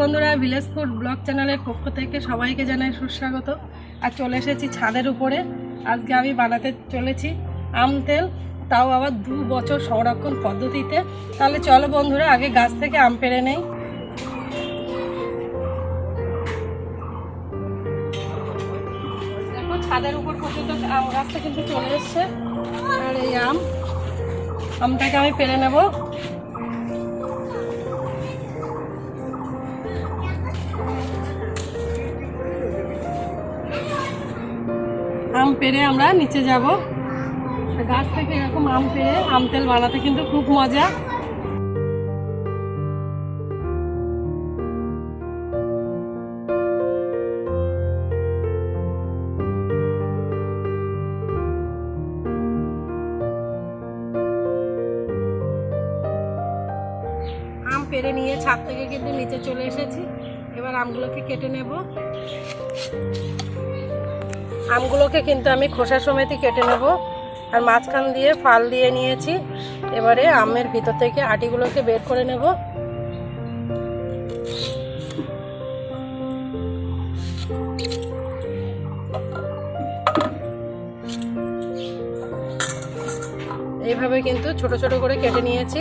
বন্ধুরা village food blog চ্যানেলের পক্ষ থেকে সবাইকে জানাই সুস্বাগত। আর চলে এসেছি ছাদের উপরে। আজকে আমি বানাতে চলেছি আম তেল, তাও আবার দু বছর সংরক্ষণ পদ্ধতিতে। তাহলে চলো বন্ধুরা, আগে গাছ থেকে আম পেড়ে নেই। ছাদের উপর পর্যন্ত আম গাছটা কিন্তু চলে এসছে। আর এই আম, আমটাকে আমি পেরে নেব। পেড়ে আমরা নিচে যাব। গাছ থেকে এরকম আম পেরে, আম তেল বানাতে কিন্তু খুব মজা। আম পেড়ে নিয়ে ছাদ থেকে কিন্তু নিচে চলে এসেছি। এবার আমগুলোকে কেটে নেব। আমগুলোকে কিন্তু আমি খোসা সমেতই কেটে নেব। আর মাঝখান দিয়ে ফাল দিয়ে নিয়েছি। এবারে আমের ভিতর থেকে আটিগুলোকে বের করে নেব। এইভাবে কিন্তু ছোট ছোট করে কেটে নিয়েছি।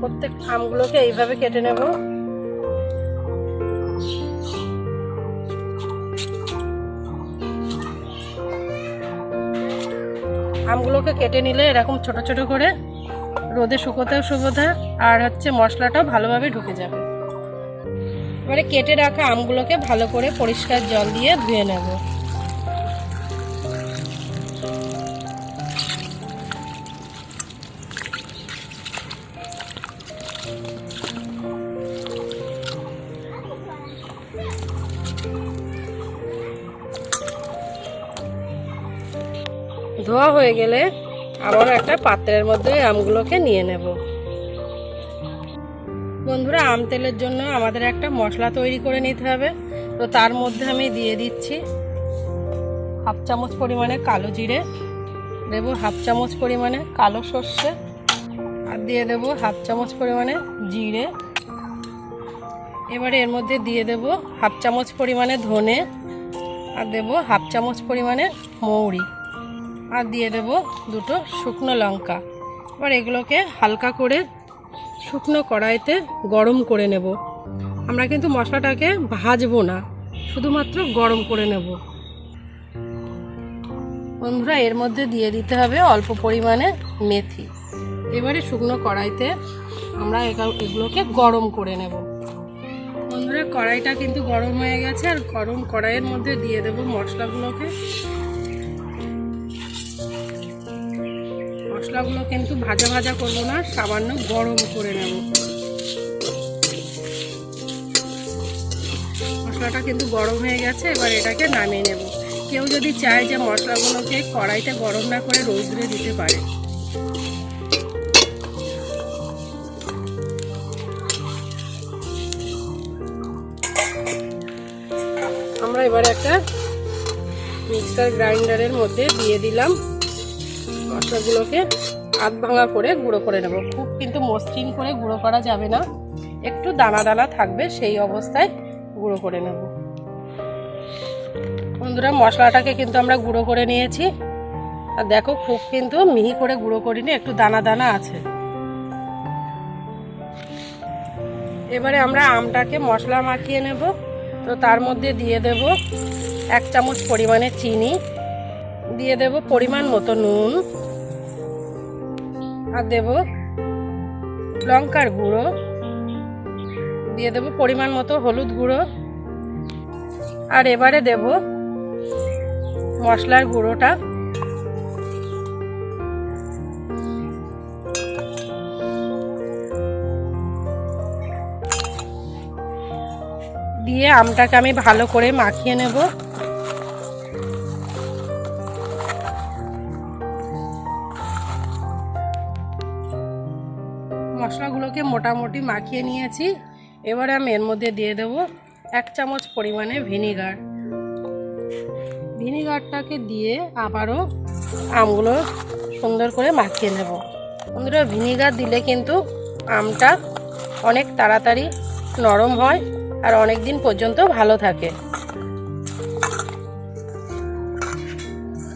প্রত্যেক আমগুলোকে এইভাবে কেটে নেব। আমগুলোকে কেটে নিলে এরকম ছোট ছোট করে রোদে শুকোতেও শুকোতে আর হচ্ছে মশলাটাও ভালোভাবে ঢুকে যাবে। এবারে কেটে রাখা আমগুলোকে ভালো করে পরিষ্কার জল দিয়ে ধুয়ে নেব। ধোয়া হয়ে গেলে আবার একটা পাত্রের মধ্যে আমগুলোকে নিয়ে নেব। বন্ধুরা, আম তেলের জন্য আমাদের একটা মশলা তৈরি করে নিতে হবে। তো তার মধ্যে আমি দিয়ে দিচ্ছি হাফ চামচ পরিমাণে কালো জিরে, দেব হাফ চামচ পরিমাণে কালো সর্ষে, আর দিয়ে দেব হাফ চামচ পরিমাণে জিরে। এবারে এর মধ্যে দিয়ে দেব হাফ চামচ পরিমাণে ধনে, আর দেব হাফ চামচ পরিমাণে মৌরি। আর দিয়ে দেব দুটো শুকনো লঙ্কা। এবার এগুলোকে হালকা করে শুকনো কড়াইতে গরম করে নেব। আমরা কিন্তু মশলাটাকে ভাজবো না, শুধুমাত্র গরম করে নেব। বন্ধুরা, এর মধ্যে দিয়ে দিতে হবে অল্প পরিমাণে মেথি। এবারে শুকনো কড়াইতে আমরা এগুলোকে গরম করে নেব। বন্ধুরা, কড়াইটা কিন্তু গরম হয়ে গেছে, আর গরম কড়াইয়ের মধ্যে দিয়ে দেব মশলাগুলোকে। মশলাগুলো কিন্তু ভাজা ভাজা করব না, সামান্য গরম করে নেব। মশলাটা কিন্তু গরম হয়ে গেছে, এবার এটাকে নামিয়ে নেব। কেউ যদি চায় যে মশলাগুলোকে কড়াইতে গরম না করে রোদ্রে দিতে পারে। আমরা এবার একটা মিক্সার গ্রাইন্ডারের মধ্যে দিয়ে দিলাম। মশলাগুলোকে আধ ভাঙা করে গুঁড়ো করে নেব। খুব কিন্তু মসৃণ করে গুঁড়ো করা যাবে না। একটু দানা দানা থাকবে, সেই অবস্থায় গুঁড়ো করে নেব। বন্ধুরা, মশলাটাকে কিন্তু আমরা গুঁড়ো করে নিয়েছি। আর দেখো, খুব কিন্তু মিহি করে গুঁড়ো করিনি, একটু দানা দানা আছে। এবারে আমরা আমটাকে মশলা মাখিয়ে নেব। তো তার মধ্যে দিয়ে দেব এক চামচ পরিমাণে চিনি। দিয়ে দেব পরিমাণ মতো নুন। আর দেব লঙ্কার গুঁড়ো। দিয়ে দেব পরিমাণ মতো হলুদ গুঁড়ো। আর এবারে দেব মশলার গুঁড়োটা। দিয়ে আমটাকে আমি ভালো করে মাখিয়ে নেব। মোটামুটি মাখিয়ে নিয়েছি। এবারে আমি এর মধ্যে দিয়ে দেব এক চামচ পরিমাণে ভিনিগার। ভিনিগারটাকে দিয়ে আবারও আমগুলো সুন্দর করে মাখিয়ে নেব। বন্ধুরা, ভিনিগার দিলে কিন্তু আমটা অনেক তাড়াতাড়ি নরম হয় আর অনেক দিন পর্যন্ত ভালো থাকে।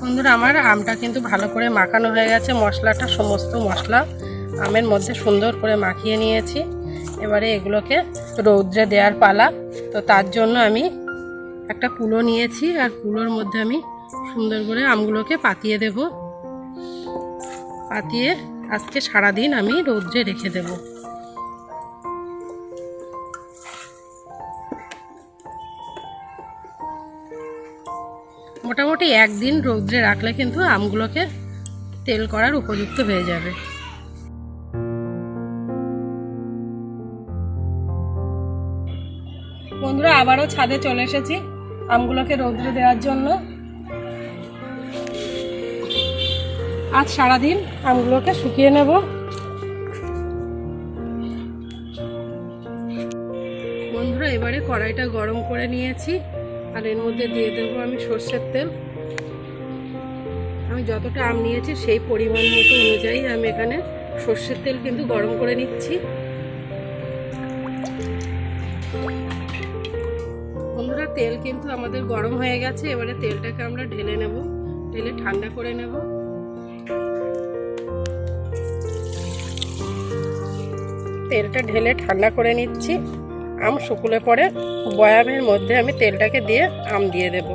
বন্ধুরা, আমার আমটা কিন্তু ভালো করে মাখানো হয়ে গেছে। মশলাটা, সমস্ত মশলা আমের মধ্যে সুন্দর করে মাখিয়ে নিয়েছি। এবারে এগুলোকে রৌদ্রে দেওয়ার পালা। তো তার জন্য আমি একটা কুলো নিয়েছি আর কুলোর মধ্যে আমি সুন্দর করে আমগুলোকে পাতিয়ে দেব। পাতিয়ে আজকে সারাদিন আমি রৌদ্রে রেখে দেব। মোটামুটি একদিন রৌদ্রে রাখলে কিন্তু আমগুলোকে তেল করার উপযুক্ত হয়ে যাবে। আবারও ছাদে চলে এসেছি আমগুলোকে রৌদ্রে দেওয়ার জন্য। আজ সারাদিন আমগুলোকে শুকিয়ে নেব। বন্ধুরা, এবারে কড়াইটা গরম করে নিয়েছি, আর এর মধ্যে দিয়ে দেবো আমি সর্ষের তেল। আমি যতটা আম নিয়েছি সেই পরিমাণ মতো অনুযায়ী আমি এখানে সর্ষের তেল কিন্তু গরম করে নিচ্ছি। তেল কিন্তু আমাদের গরম হয়ে গেছে, এবারে তেলটাকে আমরা ঢেলে নেব। ঢেলে ঠান্ডা করে নেব। তেলটা ঢেলে ঠান্ডা করে নিচ্ছি। আম শুকুলে পরে বয়ামের মধ্যে আমি তেলটাকে দিয়ে আম দিয়ে দেব।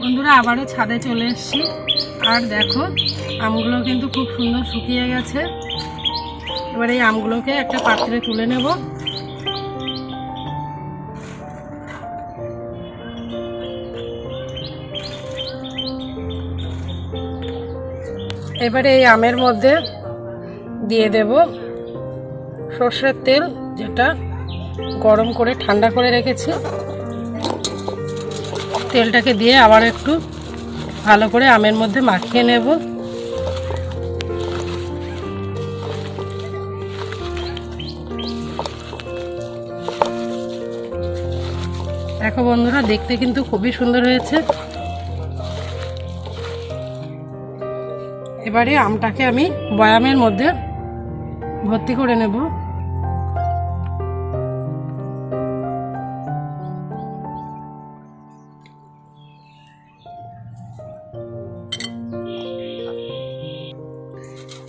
বন্ধুরা, আবারও ছাদে চলে এসেছি। আর দেখো, আমগুলো কিন্তু খুব সুন্দর শুকিয়ে গেছে। এবার এই আমগুলোকে একটা পাত্রে তুলে নেব। এবারে এই আমের মধ্যে দিয়ে দেব সর্ষের তেল, যেটা গরম করে ঠান্ডা করে রেখেছি। তেলটাকে দিয়ে আবার একটু ভালো করে আমের মধ্যে মাখিয়ে নেব। দেখো বন্ধুরা, দেখতে কিন্তু খুবই সুন্দর হয়েছে। এবারে আমটাকে আমি বয়ামের মধ্যে ভর্তি করে নেব।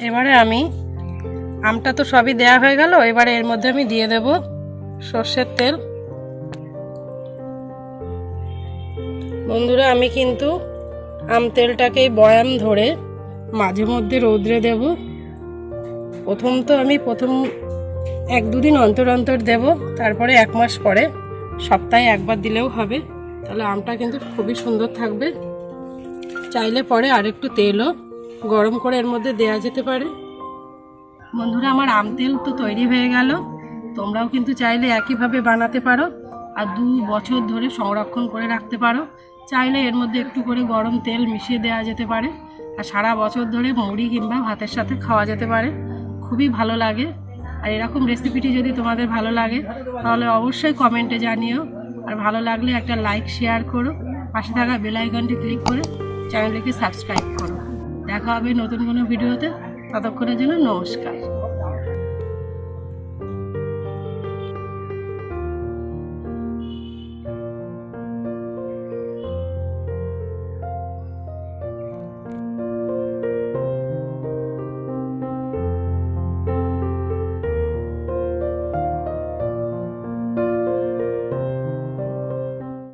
এবারে আমি, আমটা তো সবই দেয়া হয়ে গেল, এবারে এর মধ্যে আমি দিয়ে দেব সর্ষের তেল। বন্ধুরা, আমি কিন্তু আম তেলটাকে বয়াম ধরে মাঝে মধ্যে রৌদ্রে দেব। প্রথম তো আমি প্রথম এক দুদিন অন্তর অন্তর দেব, তারপরে এক মাস পরে সপ্তাহে একবার দিলেও হবে। তাহলে আমটা কিন্তু খুবই সুন্দর থাকবে। চাইলে পরে আরেকটু তেলও গরম করে এর মধ্যে দেয়া যেতে পারে। বন্ধুরা, আমার আম তেল তো তৈরি হয়ে গেল। তোমরাও কিন্তু চাইলে একইভাবে বানাতে পারো আর দু বছর ধরে সংরক্ষণ করে রাখতে পারো। চাইলে এর মধ্যে একটু করে গরম তেল মিশিয়ে দেওয়া যেতে পারে। আর সারা বছর ধরে মৌরি কিংবা ভাতের সাথে খাওয়া যেতে পারে। খুবই ভালো লাগে। আর এরকম রেসিপিটি যদি তোমাদের ভালো লাগে, তাহলে অবশ্যই কমেন্টে জানিও। আর ভালো লাগলে একটা লাইক শেয়ার করো। পাশে থাকা বেলাইকনটি ক্লিক করে চ্যানেলটিকে সাবস্ক্রাইব করো। দেখা হবে নতুন কোনো ভিডিওতে ততক্ষণের জন্য নমস্কার।